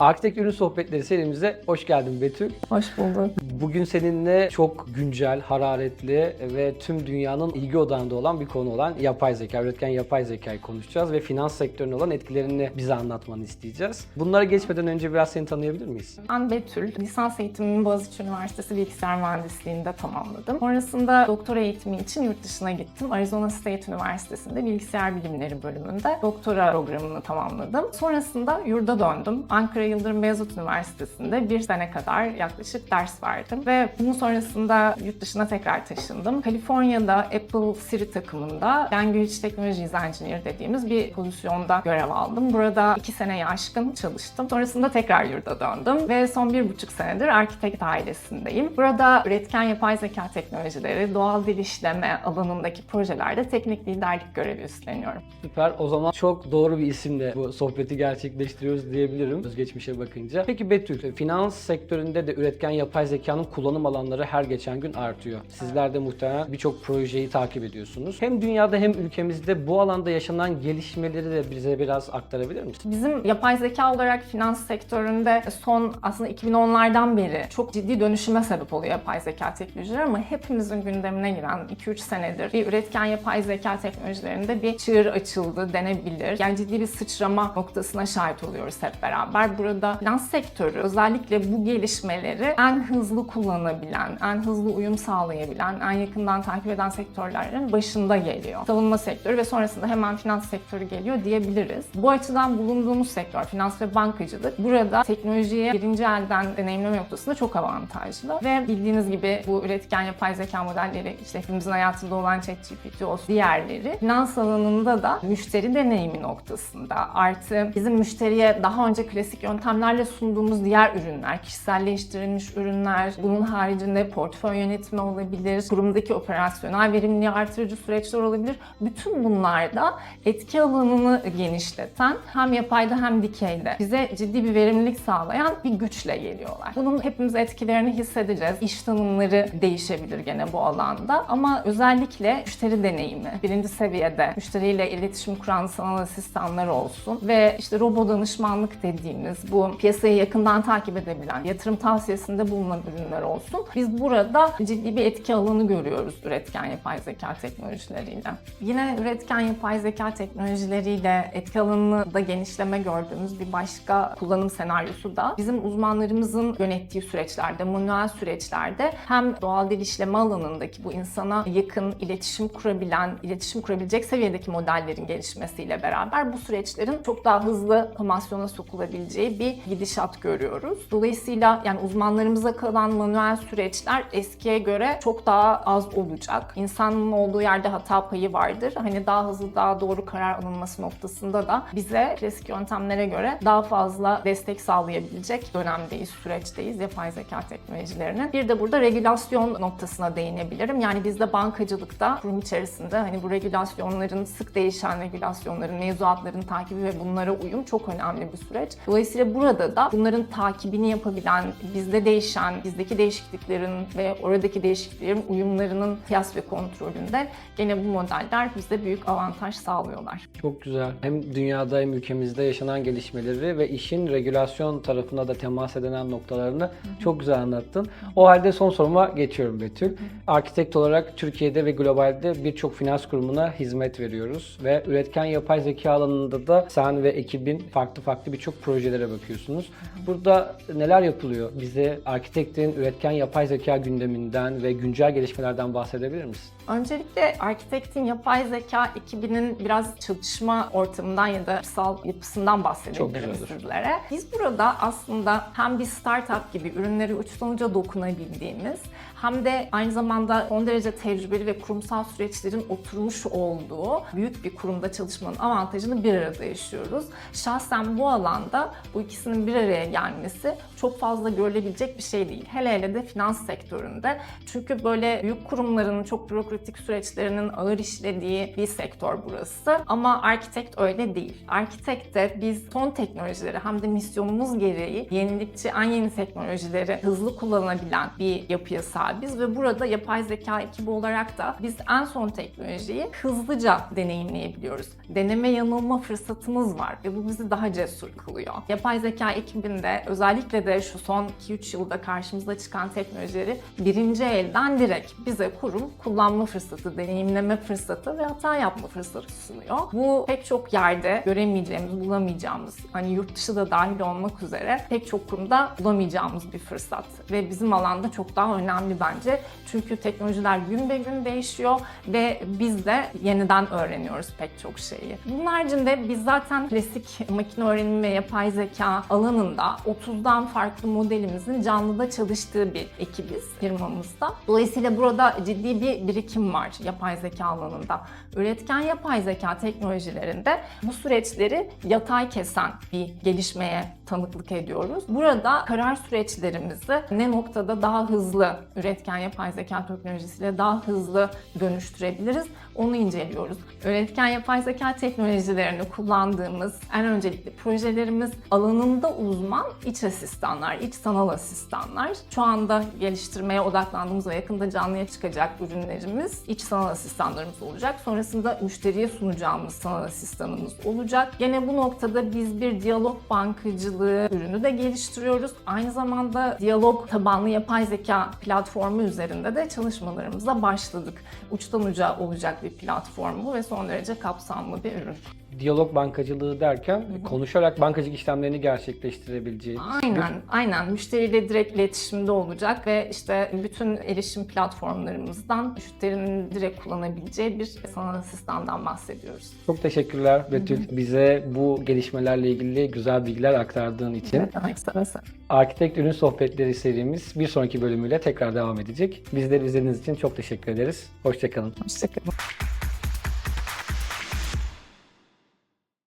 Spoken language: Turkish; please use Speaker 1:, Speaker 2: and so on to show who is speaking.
Speaker 1: Arkitek Ürün Sohbetleri serimize hoş geldin Betül.
Speaker 2: Hoş bulduk.
Speaker 1: Bugün seninle çok güncel, hararetli ve tüm dünyanın ilgi odağında olan bir konu olan yapay zeka, üretken yapay zekayı konuşacağız ve finans sektörüne olan etkilerini bize anlatmanı isteyeceğiz. Bunlara geçmeden önce biraz seni tanıyabilir miyiz?
Speaker 2: Ben Betül. Lisans eğitimimi Boğaziçi Üniversitesi Bilgisayar Mühendisliği'nde tamamladım. Sonrasında doktora eğitimi için yurt dışına gittim. Arizona State Üniversitesi'nde Bilgisayar Bilimleri bölümünde doktora programını tamamladım. Sonrasında yurda döndüm. Ankara Yıldırım Beyazıt Üniversitesi'nde bir sene kadar yaklaşık ders verdim. Ve bunun sonrasında yurt dışına tekrar taşındım. Kaliforniya'da Apple Siri takımında Language Technologies Engineer dediğimiz bir pozisyonda görev aldım. Burada iki seneye aşkın çalıştım. Sonrasında tekrar yurda döndüm ve son bir buçuk senedir Architect ailesindeyim. Burada üretken yapay zeka teknolojileri, doğal dil işleme alanındaki projelerde teknik liderlik görevi üstleniyorum.
Speaker 1: Süper. O zaman çok doğru bir isimle bu sohbeti gerçekleştiriyoruz diyebilirim özgeçmişe bakınca. Peki Betül, finans sektöründe de üretken yapay zekanın kullanım alanları her geçen gün artıyor. Sizler de muhtemelen birçok projeyi takip ediyorsunuz. Hem dünyada hem ülkemizde bu alanda yaşanan gelişmeleri de bize biraz aktarabilir misin?
Speaker 2: Bizim yapay zeka olarak finans sektöründe son aslında 2010'lardan beri çok ciddi dönüşüme sebep oluyor yapay zeka teknolojileri ama hepimizin gündemine giren 2-3 senedir bir üretken yapay zeka teknolojilerinde bir çığır açıldı denebilir. Yani ciddi bir sıçrama noktasına şahit oluyoruz hep beraber. Burada finans sektörü özellikle bu gelişmeleri en hızlı kullanabilen, en hızlı uyum sağlayabilen, en yakından takip eden sektörlerin başında geliyor. Savunma sektörü ve sonrasında hemen finans sektörü geliyor diyebiliriz. Bu açıdan bulunduğumuz sektör, finans ve bankacılık burada teknolojiye birinci elden deneyimleme noktasında çok avantajlı. Ve bildiğiniz gibi bu üretken yapay zeka modelleri işte hepimizin hayatında olan ChatGPT olsun diğerleri finans alanında da müşteri deneyimi noktasında artı bizim müşteriye daha önce klasik yöntemlerle sunduğumuz diğer ürünler, kişiselleştirilmiş ürünler, bunun haricinde portföy yönetimi olabilir, kurumdaki operasyonel verimliliği artırıcı süreçler olabilir. Bütün bunlarda etki alanını genişleten hem yapayda hem dikeyde bize ciddi bir verimlilik sağlayan bir güçle geliyorlar. Bunun hepimiz etkilerini hissedeceğiz. İş tanımları değişebilir gene bu alanda ama özellikle müşteri deneyimi birinci seviyede müşteriyle iletişim kuran sanal asistanlar olsun ve işte robo danışmanlık dediğimiz bu piyasayı yakından takip edebilen, yatırım tavsiyesinde bulunan ürünler olsun. Biz burada ciddi bir etki alanı görüyoruz üretken yapay zeka teknolojileriyle. Yine üretken yapay zeka teknolojileriyle etki alanını da genişleme gördüğümüz bir başka kullanım senaryosu da bizim uzmanlarımızın yönettiği süreçlerde, manuel süreçlerde hem doğal dil işleme alanındaki bu insana yakın iletişim kurabilen, iletişim kurabilecek seviyedeki modellerin gelişmesiyle beraber bu süreçlerin çok daha hızlı otomasyona sokulabileceği bir gidişat görüyoruz. Dolayısıyla yani uzmanlarımıza kalan manuel süreçler eskiye göre çok daha az olacak. İnsanın olduğu yerde hata payı vardır. Hani daha hızlı, daha doğru karar alınması noktasında da bize klasik yöntemlere göre daha fazla destek sağlayabilecek dönemdeyiz, süreçteyiz yapay zeka teknolojilerinin. Bir de burada regülasyon noktasına değinebilirim. Yani bizde bankacılıkta kurum içerisinde hani bu regülasyonların sık değişen regülasyonların, mevzuatların takibi ve bunlara uyum çok önemli bir süreç. Dolayısıyla burada da bunların takibini yapabilen, bizde değişen, bizdeki değişikliklerin ve oradaki değişikliklerin uyumlarının kıyas ve kontrolünde gene bu modeller bize büyük avantaj sağlıyorlar.
Speaker 1: Çok güzel. Hem dünyada hem ülkemizde yaşanan gelişmeleri ve işin regülasyon tarafına da temas edilen noktalarını çok güzel anlattın. O halde son soruma geçiyorum Betül. Arkitekt olarak Türkiye'de ve globalde birçok finans kurumuna hizmet veriyoruz ve üretken yapay zeka alanında da sen ve ekibin farklı farklı birçok projelere bakıyorsunuz. Burada neler yapılıyor? Bize arkitektin üretken yapay zeka gündeminden ve güncel gelişmelerden bahsedebilir misin?
Speaker 2: Öncelikle Architect'in yapay zeka ekibinin biraz çalışma ortamından ya da yapısal yapısından bahsedebilirim sizlere. Biz burada aslında hem bir startup gibi ürünleri uçtan uca dokunabildiğimiz hem de aynı zamanda son derece tecrübeli ve kurumsal süreçlerin oturmuş olduğu büyük bir kurumda çalışmanın avantajını bir arada yaşıyoruz. Şahsen bu alanda bu ikisinin bir araya gelmesi çok fazla görülebilecek bir şey değil. Hele hele de finans sektöründe. Çünkü böyle büyük kurumların çok bürokratik kritik süreçlerinin ağır işlediği bir sektör burası. Ama Architect öyle değil. Architect'te biz son teknolojileri hem de misyonumuz gereği yenilikçi, en yeni teknolojileri hızlı kullanabilen bir yapıya sahibiz ve burada yapay zeka ekibi olarak da biz en son teknolojiyi hızlıca deneyimleyebiliyoruz. Deneme yanılma fırsatımız var ve bu bizi daha cesur kılıyor. Yapay zeka ekibinde özellikle de şu son 2-3 yılda karşımıza çıkan teknolojileri birinci elden direkt bize kurum kullanma fırsatı, deneyimleme fırsatı ve hata yapma fırsatı sunuyor. Bu pek çok yerde göremeyeceğimiz, bulamayacağımız, hani yurt dışı da dahil olmak üzere pek çok kurumda bulamayacağımız bir fırsat. Ve bizim alanda çok daha önemli bence. Çünkü teknolojiler gün be gün değişiyor ve biz de yeniden öğreniyoruz pek çok şeyi. Bunun haricinde biz zaten klasik makine öğrenimi ve yapay zeka alanında 30'dan farklı modelimizin canlıda çalıştığı bir ekibiz firmamızda. Dolayısıyla burada ciddi bir birikim var yapay zeka alanında. Üretken yapay zeka teknolojilerinde bu süreçleri yatay kesen bir gelişmeye tanıklık ediyoruz. Burada karar süreçlerimizi ne noktada daha hızlı üretken yapay zeka teknolojisiyle daha hızlı dönüştürebiliriz onu inceliyoruz. Üretken yapay zeka teknolojilerini kullandığımız en öncelikli projelerimiz alanında uzman iç asistanlar, iç sanal asistanlar. Şu anda geliştirmeye odaklandığımız ve yakında canlıya çıkacak ürünlerimiz iç sanal asistanlarımız olacak. Sonrasında müşteriye sunacağımız sanal asistanımız olacak. Gene bu noktada biz bir diyalog bankacılığı ürünü de geliştiriyoruz. Aynı zamanda diyalog tabanlı yapay zeka platformu üzerinde de çalışmalarımıza başladık. Uçtan uca olacak bir platform bu ve son derece kapsamlı bir ürün.
Speaker 1: Diyalog bankacılığı derken konuşarak bankacılık işlemlerini gerçekleştirebileceği.
Speaker 2: Aynen, aynen. Müşteriyle direkt iletişimde olacak ve işte bütün erişim platformlarımızdan müşterinin direkt kullanabileceği bir sanal asistandan bahsediyoruz.
Speaker 1: Çok teşekkürler Betül. Bize bu gelişmelerle ilgili güzel bilgiler aktardığın için.
Speaker 2: Demek istemezsen.
Speaker 1: Arkitekt Ürün Sohbetleri serimiz bir sonraki bölümüyle tekrar devam edecek. Bizleri izlediğiniz için çok teşekkür ederiz. Hoşçakalın.
Speaker 2: Hoşçakalın.